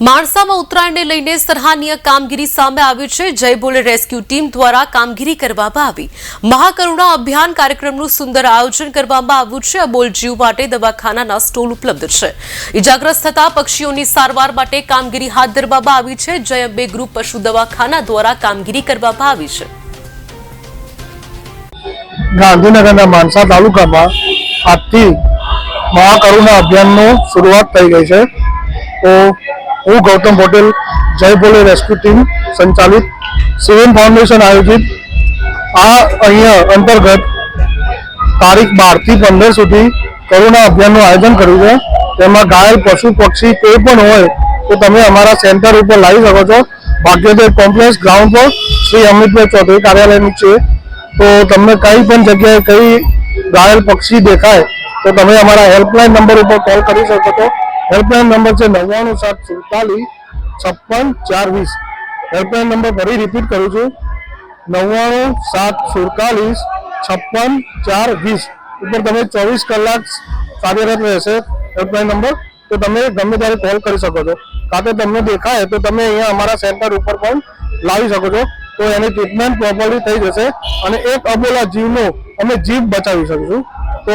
માણસામાં ઉત્તરાયણને લઈને સરાહનીય કામગીરી સામે આવી છે. જય બોલે રેસ્ક્યુ ટીમ દ્વારા કામગીરી કરવામાં આવી. મહાકરુણા અભિયાન કાર્યક્રમનું સુંદર આયોજન કરવામાં આવ્યું છે. અબોલ જીવ માટે દવાખાનાના સ્ટોલ ઉપલબ્ધ છે. ઇજાગ્રસ્ત થતા પક્ષીઓની સારવાર માટે કામગીરી હાથ ધરવામાં આવી છે. જય અંબે ગ્રુપ પશુ દવાખાના દ્વારા કામગીરી કરવામાં આવી છે. ગાંધીનગરના માનસા તાલુકામાં આજથી મહાકરુણા અભિયાનનું શરૂઆત થઈ ગઈ છે. હું ગૌતમ પટેલ, જય બોલે રેસ્ક્યુ ટીમ સંચાલિત સિવિલ ફાઉન્ડેશન આયોજિત, આ અહીંયા અંતર્ગત તારીખ બારથી પંદર સુધી કરુણા અભિયાનનું આયોજન કર્યું છે. તેમાં ઘાયલ પશુ, પક્ષી કોઈ પણ હોય તો તમે અમારા સેન્ટર ઉપર લાવી શકો છો. ભાગ્યોદય કોમ્પ્લેક્સ ગ્રાઉન્ડ પર શ્રી અમિતભાઈ ચૌધરી કાર્યાલયની છે. તો તમને કઈ પણ જગ્યાએ કઈ ઘાયલ પક્ષી દેખાય તો તમે અમારા હેલ્પલાઇન નંબર ઉપર કોલ કરી શકો છો. હેલ્પલાઇન નંબર છે નવ્વાણું સાત સુડતાલીસ છપ્પન ચાર વીસ. હેલ્પલાઇન નંબર ફરી રિપીટ કરું છું. નવ્વાણું સાત સુડતાલીસ છપ્પન ચાર વીસ. ઉપર તમે ચોવીસ કલાક કાર્યરત રહેશે હેલ્પલાઇન નંબર, તો તમે ગમે ત્યારે કોલ કરી શકો છો. કાં તો તમને દેખાય, તો તમે અહીંયા અમારા સેન્ટર ઉપર પણ લાવી શકો છો. તો એની ટ્રીટમેન્ટ પ્રોપરલી થઈ જશે અને એક અબોલા જીવનો અમે જીવ બચાવી શકીશું. તો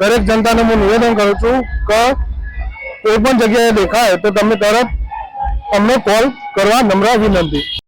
દરેક જનતાને હું નિવેદન કરું છું કે કોઈ પણ જગ્યાએ દેખાય તો તમે તરત અમને કોલ કરવા નમ્ર વિનંતી.